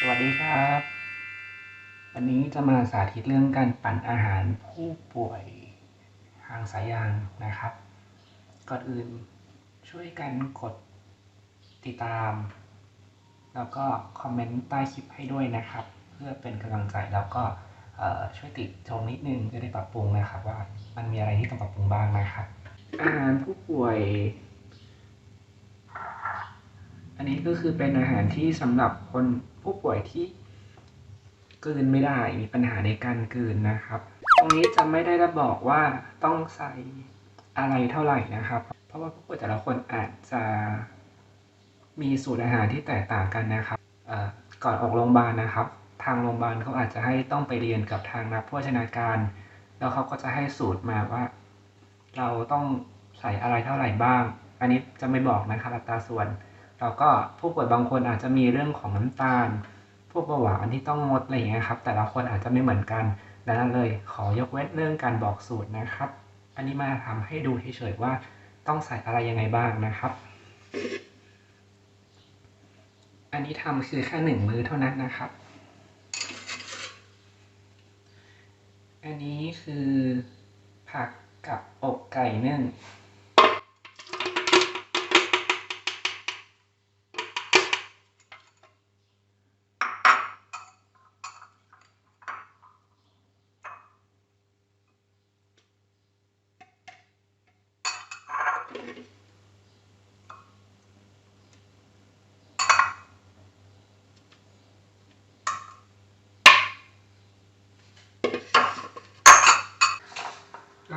สวัสดีครับ วันนี้จะมาสาธิตเรื่องการปั่นอาหารผู้ป่วยทางสายยางนะครับ ก่อนอื่นช่วยกันกดติดตาม แล้วก็คอมเมนต์ใต้คลิปให้ด้วยนะครับ เพื่อเป็นกำลังใจแล้วก็ช่วยติชมนิดนึงจะได้ปรับปรุงนะครับ ว่ามันมีอะไรที่ต้องปรับปรุงบ้างนะครับ อาหารผู้ป่วย อันนี้ก็คือเป็นอาหารที่สำหรับคน ผู้ป่วยที่กืนไม่ได้มีปัญหาในการกืนนะครับ ตรงนี้จะไม่ได้ระบอกว่าต้องใส่อะไรเท่าไหร่นะครับ เพราะว่าผู้ป่วยแต่ละคนอาจจะมีสูตรอาหารที่แตกต่างกันนะครับก่อนออกโรงพยาบาลนะครับ ทางโรงพยาบาลเขาอาจจะให้ต้องไปเรียนกับทางนักโภชนาการ แล้วเขาก็จะให้สูตรมาว่า เราต้องใส่อะไรเท่าไหร่บ้าง อันนี้จะไม่บอกนะครับอัตราส่วน แล้วก็ผู้ป่วยบางคนอาจจะมีเรื่องของน้ำตาล พวกเบาหวานที่ต้องงดอะไรอย่างเงี้ยครับ แต่ละคนอาจจะไม่เหมือนกันดังนั้นเลยขอยกเว้นเรื่องการบอกสูตรนะครับ อันนี้มาทำให้ดูเฉยๆว่าต้องใส่อะไรยังไงบ้างนะครับ อันนี้ทำคือแค่หนึ่งมื้อเท่านั้นนะครับ อันนี้คือผักกับอกไก่นึ่ง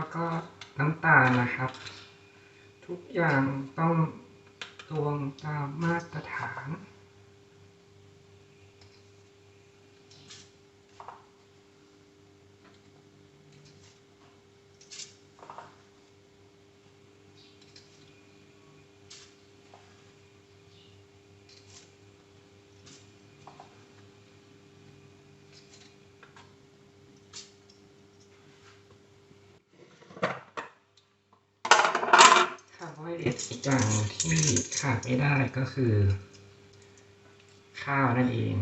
แล้วก็น้ำตาลนะครับ ทุกอย่างต้องตวงตามมาตรฐาน เดรตอีกอย่างที่ขาดไม่ได้ก็คือ ข้าวนั่นเอง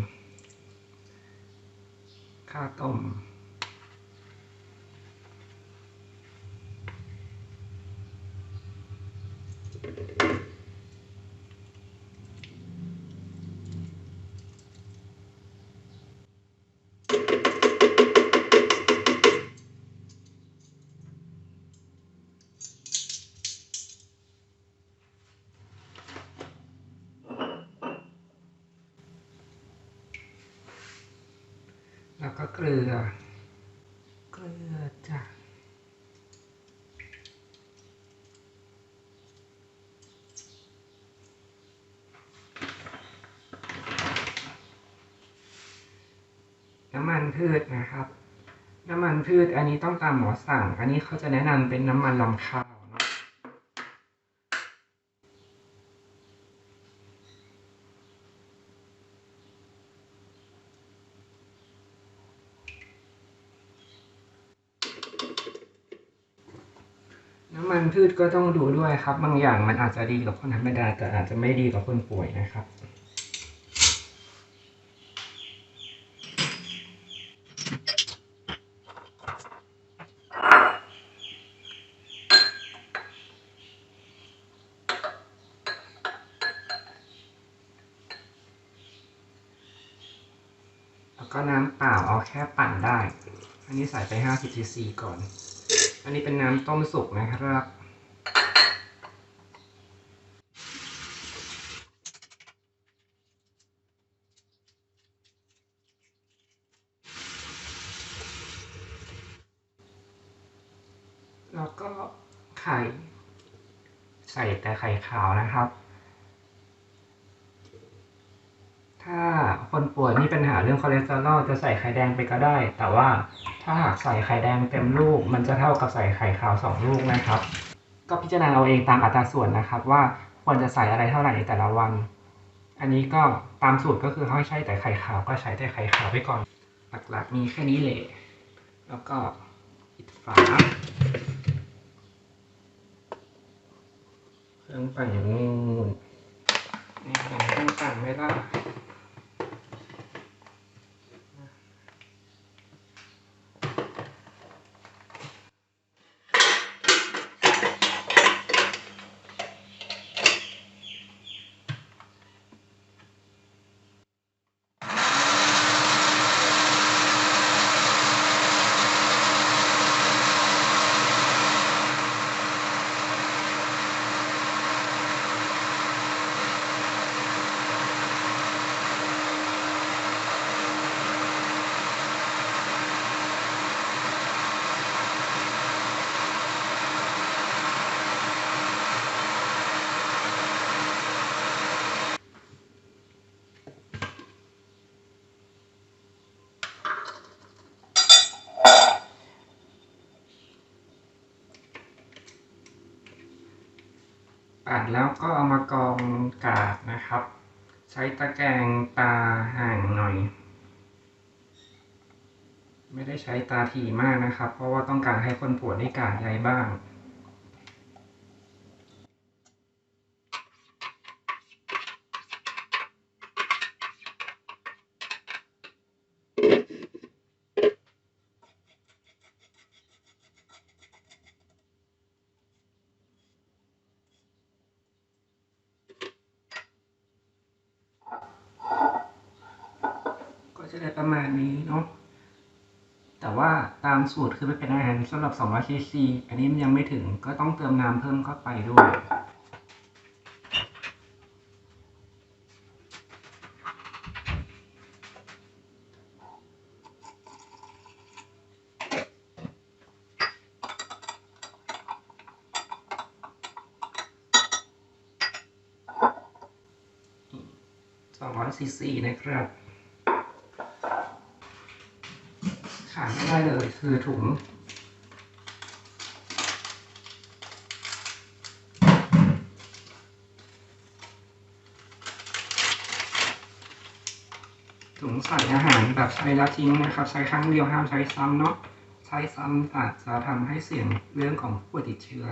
ข้าวต้ม แล้วก็เกลือ เกลือจ้ะน้ำมันพืชนะครับ น้ำมันพืชอันนี้ต้องตามหมอสั่ง อันนี้เขาจะแนะนำเป็นน้ำมันลำข้าวเนอะน้ำ มันพืชก็ต้องดูด้วยครับ บางอย่างมันอาจจะดีกับคนธรรมดา แต่อาจจะไม่ดีกับคนป่วยนะครับแล้วก็น้ำเปล่าเอาแค่ปั่นได้ อันนี้ใส่ไป 50ซีซีก่อน อันนี้เป็นน้ำต้มสุกนะครับ แล้วก็ไข่ ใส่แต่ไข่ขาวนะครับ ถ้าคนป่วยมีปัญหาเรื่องคอเลสเตอรอลจะใส่ไข่แดงไปก็ได้ แต่ว่าถ้าหากใส่ไข่แดงเต็มลูก มันจะเท่ากับใส่ไข่ขาวสองลูกนะครับ ก็พิจารณาเอาเองตามอัตราส่วนนะครับ ว่าควรจะใส่อะไรเท่าไหร่ในแต่ละวัน อันนี้ก็ตามสูตรก็คือเขาให้ใช้แต่ไข่ขาวก็ใช้แต่ไข่ขาวไปก่อน หลักๆมีแค่นี้แหละแล้วก็ปิดฝาเครื่องปั่นอยู่นู่นนี่เห็นเครื่องปั่นไหมล่ะ ปัดแล้วก็เอามากองกาดนะครับ ใช้ตะแกรงตาห่างหน่อย ไม่ได้ใช้ตาถี่มากนะครับ เพราะว่าต้องการให้คนปวดได้กาดใยบ้าง ก็ จะได้ประมาณนี้เนาะแต่ว่าตามสูตรคือมันเป็นอาหารสำหรับ200ซีซีอันนี้มันยังไม่ถึงก็ต้องเติมน้ำเพิ่มเข้าไปด้วย200ซีซีนะครับ ขาดไม่ได้เลยคือถุง ถุงใส่อาหารแบบใช้แล้วทิ้งนะครับ ใช้ครั้งเดียวห้ามใช้ซ้ำเนาะใช้ซ้ำอาจจะทำให้เสี่ยงเรื่องของผู้ติดเชื้อ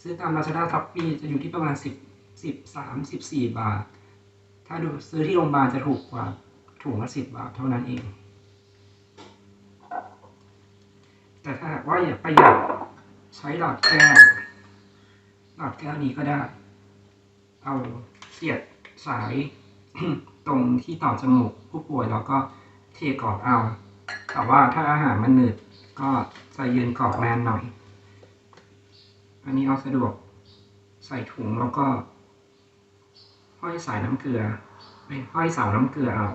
ซื้อตาม Lazada t o p p e จะอยู่ที่ประมาณ 10 13 14 บาท ถ้าดูซื้อที่โรงพยาบาลจะถูกกว่าถุงละ10 บาทเท่านั้นเอง แต่ถ้าหากว่าอยากประหยัดใช้หลอดแก้ว หลอดแก้วนี้ก็ได้ เอาเสียบสายตรงที่ต่อจมูกผู้ป่วยแล้วก็เทกรอกเอา แต่ว่าถ้าอาหารมันหนืดก็จะยืนกรอกแมนหน่อย อันนี้เอาสะดวกใส่ถุงแล้วก็ห้อยสายน้ำเกลือไม่ห้อยเสาน้ำเกลือเอา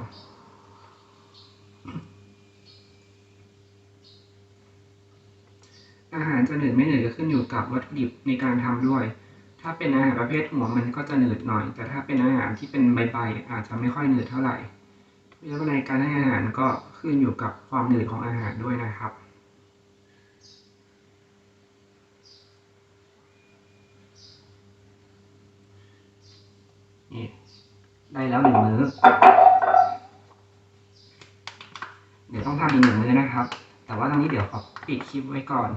อาหารจะหนืดไม่หนืดก็ขึ้นอยู่กับวัตถุดิบในการทำด้วย ถ้าเป็นอาหารประเภทหัวมันก็จะหนืดหน่อย แต่ถ้าเป็นอาหารที่เป็นใบๆอาจจะไม่ค่อยหนืดเท่าไหร่แล้วในการให้อาหารก็ขึ้นอยู่กับความหนืดของอาหารด้วยนะครับนี่ได้แล้วหนึ่งมื้อ เดี๋ยวต้องทำอีกหนึ่งมื้อนะครับ แต่ว่าตอนนี้เดี๋ยวขอปิดคลิปไว้ก่อน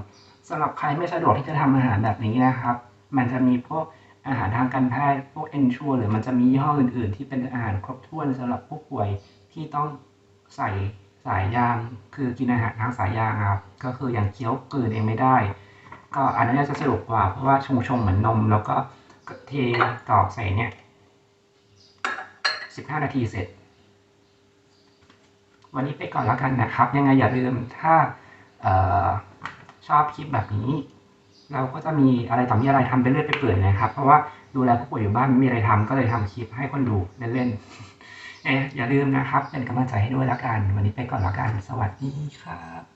สำหรับใครไม่สะดวกที่จะทำอาหารแบบนี้นะครับ มันจะมีพวกอาหารทางการแพทย์พวกเอนชูหรือมันจะมียี่ห้ออื่น ๆ ที่เป็นอาหารครบถ้วนสำหรับผู้ป่วยที่ต้องใส่สายยาง คือกินอาหารทางสายยางครับ ก็คืออย่างเคี้ยวกลืนเองไม่ได้ ก็อันนั้จะสะดวกกว่าเพราะว่าชงๆเหมือนนม แล้วก็เทกรอกใส่เนี่ยสิบห้านาทีเสร็จ วันนี้ไปก่อนแล้วกันนะครับ ยังไงอย่าลืมถ้าออชอบคลิปแบบนี้ เราก็จะมีอะไรต่อมีอะไรทำไปเรื่อยไปเปื่อยนะครับ เพราะว่าดูแลผู้ป่วยอยู่บ้านไม่มีอะไรทำก็เลยทำคลิปให้คนดูเล่นๆเอะอย่าลืมนะครับ เป็นกำลังใจให้ด้วยแล้วกัน วันนี้ไปก่อนแล้วกัน สวัสดีครับ